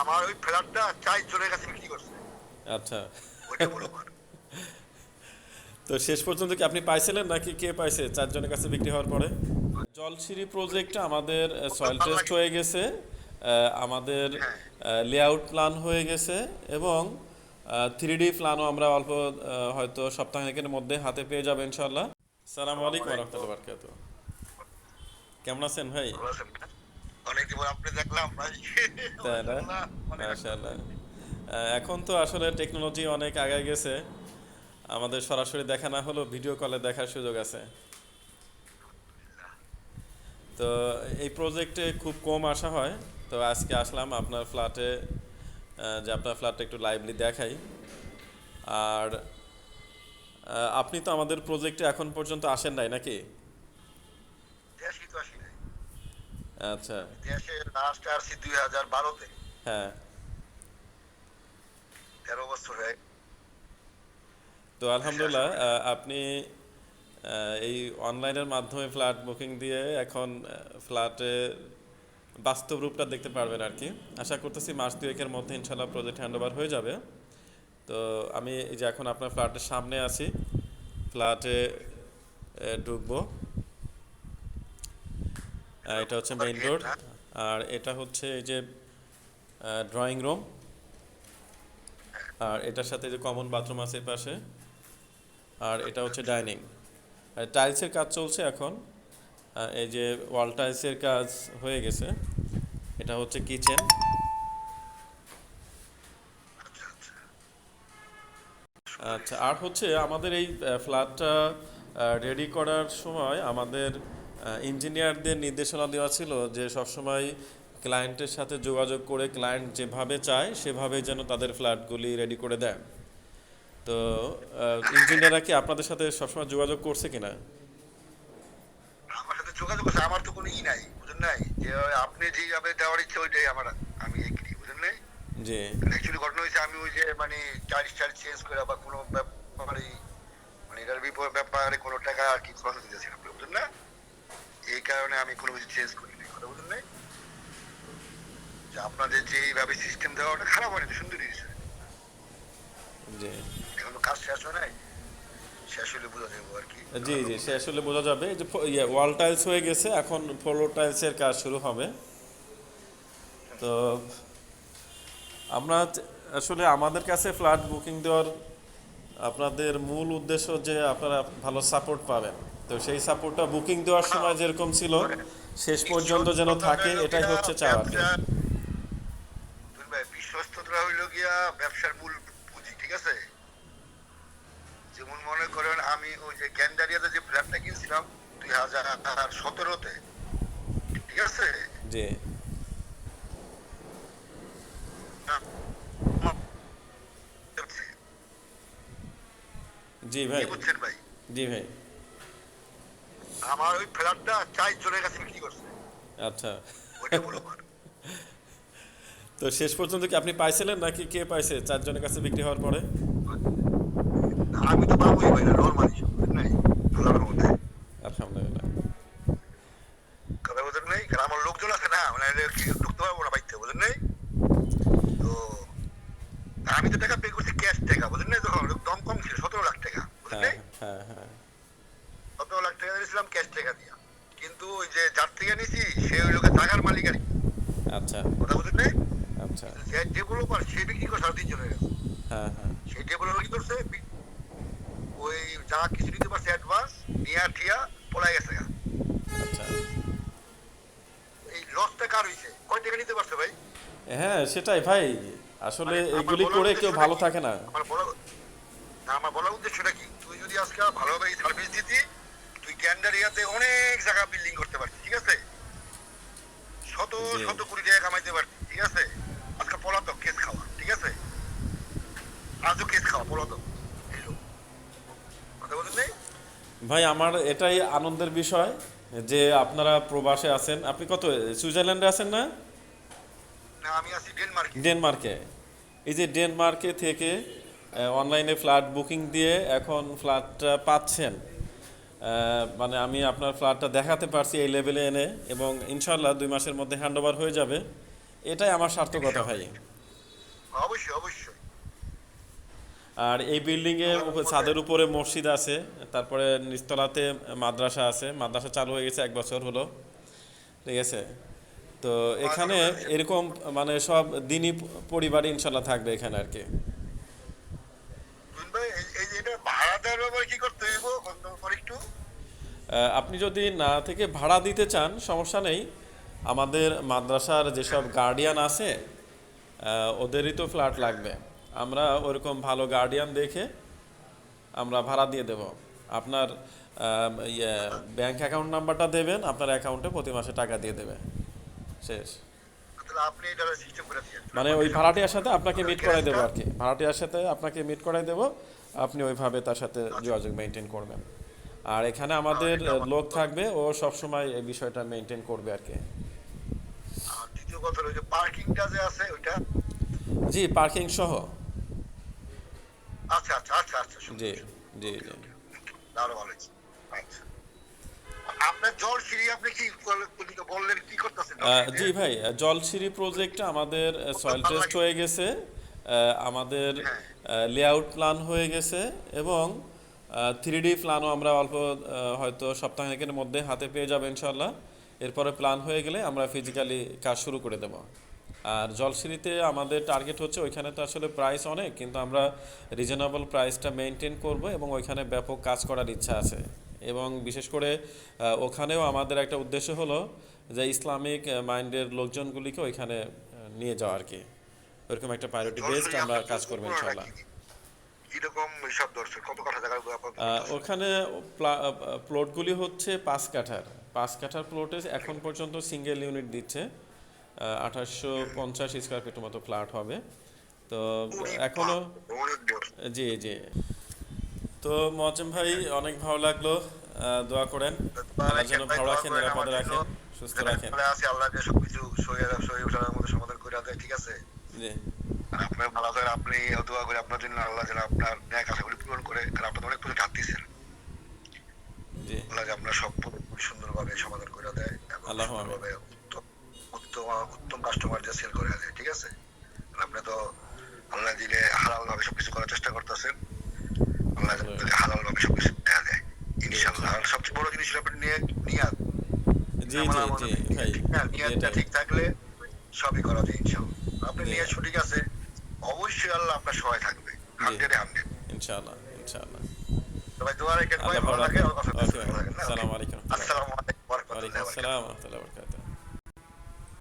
আমার ওই ফ্ল্যাটটা চার জনের কাছে বিক্রি করছে। আচ্ছা। ওইটা বলো তো শেষ পর্যন্ত কি আপনি পাইছিলেন নাকি কে পাইছে চারজনের কাছে বিক্রি হওয়ার পরে? জলসিঁড়ি প্রজেক্টটা আমাদের সয়েল টেস্ট হয়ে গেছে আমাদের লেআউট প্ল্যান হয়ে গেছে এবং থ্রি ডি প্ল্যানও আমরা অল্প হয়তো সপ্তাহের মধ্যে হাতে পেয়ে যাব ইনশাল্লাহ সালাম আলাইকুম রহমতুল্লাহ বারকাত কেমন আছেন ভাই? অনেকদিন আপনি দেখলাম ভাই তাই না? মাশাআল্লাহ। এখন তো আসলে টেকনোলজি অনেক আগে গেছে। আমাদের সরাসরি দেখা না হলেও ভিডিও কলে দেখার সুযোগ আছে। তো এই প্রজেক্টে খুব কম আসা হয়। তো আজকে আসলাম আপনার ফ্ল্যাটে যে আপনার ফ্ল্যাটটা একটু লাইভলি দেখাই। আর আপনি তো আমাদের প্রজেক্টে এখন পর্যন্ত আসেন নাই নাকি? আচ্ছা। দেশে লাস্ট আসছি দুই হাজার বারোতে। হ্যাঁ। তেরো বছর হয়ে তো আলহামদুলিল্লাহ আপনি এই অনলাইনের মাধ্যমে ফ্ল্যাট বুকিং দিয়ে এখন ফ্ল্যাটে বাস্তব রূপটা দেখতে পারবেন আর কি। আশা করতেছি মাস দুয়েকের মধ্যে ইনশাল্লাহ প্রজেক্ট হ্যান্ডওভার হয়ে যাবে। তো আমি এই যে এখন আপনার ফ্ল্যাটের সামনে আছি। ফ্ল্যাটে ঢুকবো। এটা হচ্ছে মেইন রোড আর এটা হচ্ছে এই যে ড্রয়িং রুম আর এটার সাথে যে কমন বাথরুম আছে পাশে। আর এটা হচ্ছে ডাইনিং টাইলসের কাজ চলছে এখন। এই যে ওয়াল টাইলসের কাজ হয়ে গেছে। এটা হচ্ছে কিচেন আচ্ছা আর হচ্ছে আমাদের এই ফ্ল্যাটটা রেডি করার সময় আমাদের ইঞ্জিনিয়ারদের নির্দেশনা দেওয়া ছিল যে সবসময় ক্লায়েন্টের সাথে যোগাযোগ করে ক্লায়েন্ট যেভাবে চায় সেভাবে যেন তাদের ফ্ল্যাটগুলি রেডি করে দেয়। তো ইঞ্জিনিয়াররা কি আপনাদের সাথে সবসময় যোগাযোগ করছে কিনা? আমার সাথে যোগাযোগ করছে আমার তো কোনো ই নাই বুঝেন নাই? যে আপনি যেভাবে দেওয়ার ইচ্ছে ওইটাই আমার আমি এগ্রি বুঝেন নাই? যে অ্যাকচুয়ালি ঘটনা হয়েছে আমি ওই যে মানে টাইল স্টাইল চেঞ্জ করে বা কোনো ব্যাপারে মানে এটার বিপরীত ব্যাপারে কোনো টাকা আর কি খরচ দিতেছিলাম বুঝলেন না? এই কারণে আমি কোনো কিছু চেঞ্জ করি নাই কথা বুঝলেন নাই? যে আপনাদের যে এইভাবে সিস্টেম দেওয়া ওটা খারাপ হয়নি সুন্দর দিয়েছে যে এখন কাজ শেষ হয় নাই? শেষ হলে বোঝা যাব আর কি। জি জি সে আসলে বোঝা যাবে। যে ইয়ে ওয়াল টাইলস হয়ে গেছে এখন ফ্লোর টাইলসের কাজ শুরু হবে। তো আমরা আসলে আমাদের কাছে ফ্ল্যাট বুকিং দেওয়ার আপনাদের মূল উদ্দেশ্য যে আপনারা ভালো সাপোর্ট পাবেন। তো সেই সাপোর্টটা বুকিং দেওয়ার সময় যেরকম ছিল শেষ পর্যন্ত যেন থাকে এটাই হচ্ছে চাওয়া বিশ্বস্ততা হইল গিয়া ব্যবসার মূল পুঁজি ঠিক আছে? যেমন মনে করেন আমি ওই যে গ্যান্ডারিয়াতে যে ফ্ল্যাটটা কিনছিলাম দুই হাজার সতেরোতে ঠিক আছে? জি। জি ভাই। কি বুঝছেন ভাই? জি ভাই। আমার ওই ফ্ল্যাটটা চার জনের কাছে বিক্রি করছে? আচ্ছা। বলো তো শেষ পর্যন্ত কি আপনি পাইছিলেন নাকি কে পাইছে চারজনের কাছে বিক্রি হওয়ার পরে? আমি তো পাবোই ভাই না নর্মালি নাই আল্লাহর মধ্যে। আলহামদুলিল্লাহ। কথা বুঝলেন নাই? কারণ আমার লোকজন আছে না মানে ঢুকতে পারব না বাইতে বুঝলেন নাই? তো আমি তো টাকা পে করছি টাকা বুঝলেন নাই তখন দম কম ছিল সতেরো লাখ টাকা বুঝলেন হ্যাঁ হ্যাঁ হ্যাঁ। সতেরো লাখ টাকা দিয়েছিলাম ক্যাশ টাকা দিয়া। কিন্তু ওই যে যার থেকে নিছি সে ওই লোকের টাকার মালিক আর আচ্ছা। কথা বুঝলেন নাই আচ্ছা। যে ডেভেলপার সে বিক্রি করে সাড়ে তিন জনের হ্যাঁ হ্যাঁ। সেই ডেভেলপার কি করছে? ওই যা কিছু দিতে পারছে অ্যাডভান্স নিয়া ঠিয়া পলাই গেছে আচ্ছা। এই লসটা কার হইছে? কয় টাকা নিতে পারছে ভাই? হ্যাঁ সেটাই ভাই। আসলে মানে এগুলি করে কেউ ভালো থাকে না। আমার বলার উদ্দেশ্যটা কি? তুই যদি আজকে ভালোভাবে সার্ভিস দিতি তুই অনেক জায়গা বিল্ডিং করতে পারতি ঠিক আছে? শত শত কোটি টাকা কামাইতে পারতি ঠিক আছে? আজকে পলাতক কেস খাওয়া ঠিক আছে? আজও কেস খাওয়া পলাতক। কথা বলেন ভাই আমার এটাই আনন্দের বিষয় যে আপনারা প্রবাসে আছেন। আপনি কত সুইজারল্যান্ডে আছেন না? না আমি আছি ডেনমার্কে ডেনমার্কে এই যে ডেনমার্কে থেকে অনলাইনে ফ্ল্যাট বুকিং দিয়ে এখন ফ্ল্যাটটা পাচ্ছেন। মানে আমি আপনার ফ্ল্যাটটা দেখাতে পারছি এই লেভেলে এনে এবং ইনশাল্লাহ দুই মাসের মধ্যে হ্যান্ড ওভার হয়ে যাবে। এটাই আমার সার্থকতা ভাই। অবশ্যই অবশ্যই। আর এই বিল্ডিং এর উপর- ছাদের উপরে মসজিদ আছে তারপরে নিচতলাতে মাদ্রাসা আছে। মাদ্রাসা চালু হয়ে গেছে এক বছর হলো। ঠিক আছে? তো এখানে এরকম মানে সব দিনই পরিবার ইনশাল্লাহ থাকবে এখানে আর কি। আপনি যদি না থেকে ভাড়া দিতে চান সমস্যা নেই। আমাদের মাদ্রাসার যেসব গার্ডিয়ান আছে ওদেরই তো ফ্ল্যাট লাগবে। আমরা ওরকম ভালো গার্ডিয়ান দেখে আমরা ভাড়া দিয়ে দেব। আপনার ব্যাংক অ্যাকাউন্ট নাম্বারটা দেবেন আপনার অ্যাকাউন্টে প্রতি মাসে টাকা দিয়ে দেবে। শেষ মানে ওই ভাড়াটিয়ার সাথে আপনাকে মিট করাই দেবো আর কি। ভাড়াটিয়ার সাথে আপনাকে মিট করাই দেবো। আপনি ওইভাবে তার সাথে যোগাযোগ মেনটেন করবেন। আর এখানে আমাদের লোক থাকবে ও সবসময় এই বিষয়টা মেনটেন করবে আর কি। পার্কিংটা যে আছে ওইটা? জি পার্কিং সহ। আচ্ছা আচ্ছা আচ্ছা আচ্ছা জি জি জি। জি ভাই জলসিঁড়ি প্রজেক্টটা আমাদের সয়েল টেস্ট হয়ে গেছে। আমাদের লেআউট প্ল্যান হয়ে গেছে এবং থ্রি ডি প্ল্যানও আমরা অল্প হয়তো সপ্তাহের মধ্যে হাতে পেয়ে যাব ইনশাল্লাহ এরপরে প্ল্যান হয়ে গেলে আমরা ফিজিক্যালি কাজ শুরু করে দেব। আর জলসিঁড়িতে আমাদের টার্গেট হচ্ছে ওইখানে তো আসলে প্রাইস অনেক কিন্তু আমরা রিজনেবল প্রাইসটা মেনটেন করব এবং ওইখানে ব্যাপক কাজ করার ইচ্ছা আছে। এবং বিশেষ করে ওখানেও আমাদের একটা উদ্দেশ্য হলো যে ইসলামিক মাইন্ডের লোকজনগুলিকে ওইখানে নিয়ে যাওয়া আর কি। ওইরকম একটা প্রায়োরিটি বেসড আমরা কাজ করব আহ, ওখানে প্লটগুলি হচ্ছে পাঁচ কাঠার। পাঁচ কাঠার প্লটে এখন পর্যন্ত সিঙ্গেল ইউনিট দিচ্ছে। আঠাশশো পঞ্চাশ স্কোয়ার ফিট মতো ফ্ল্যাট হবে। তো এখনও জি জি। তো মজম ভাই অনেক ভালো লাগল আহ, দোয়া করেন। আল্লাহ যেন ভালো রাখেন নিরাপদে রাখেন সুস্থ রাখেন। আল্লাহ আল্লাহকে সবকিছু সহিয়ে সহিয়ে ওঠার মধ্যে সমাধান করে দেয় ঠিক আছে? জি। আপনি আপনার ভালো করে আপনি দোয়া করে আপনার জন্য আল্লাহ যেন আপনার ন্যায় আশাগুলি পূরণ করে কারণ আপনার অনেক কিছু দিচ্ছেন জি আল্লাহ যে আপনার সব খুব সুন্দরভাবে সমাধান করে দেয় এবং আল্লাহু আমিন। সুন্দরভাবে উত্তম উত্তম উত্তম কাস্টমার যে সেল করে দেয় ঠিক আছে আর আপনি তো আল্লাহ দিলে হালাল ভাবে সবকিছু করার চেষ্টা করতেছেন আল্লাহ যদি হালাল ভাবে সবকিছু দেয়া দেয় ইনশাআল্লাহ আর সবচেয়ে বড় জিনিস হলো আপনি নিয়ে নিয়াত জি জি জি ভাই নিয়াতটা। ঠিক থাকলে সবই করা যায় ইনশাআল্লাহ আপনি নিয়ত নিয়ে সঠিক আছে অবশ্যই আল্লাহ আপনার সহায় থাকবে। হান্ড্রেডে হান্ড্রেড। ইনশাআল্লাহ ইনশাআল্লাহ সবাই দোয়া রেখেন ভাই ভালো লাগে? আসসালামু আলাইকুম আসসালামু ওয়া রাহমাতুল্লাহি ওয়া বারাকাতুহু।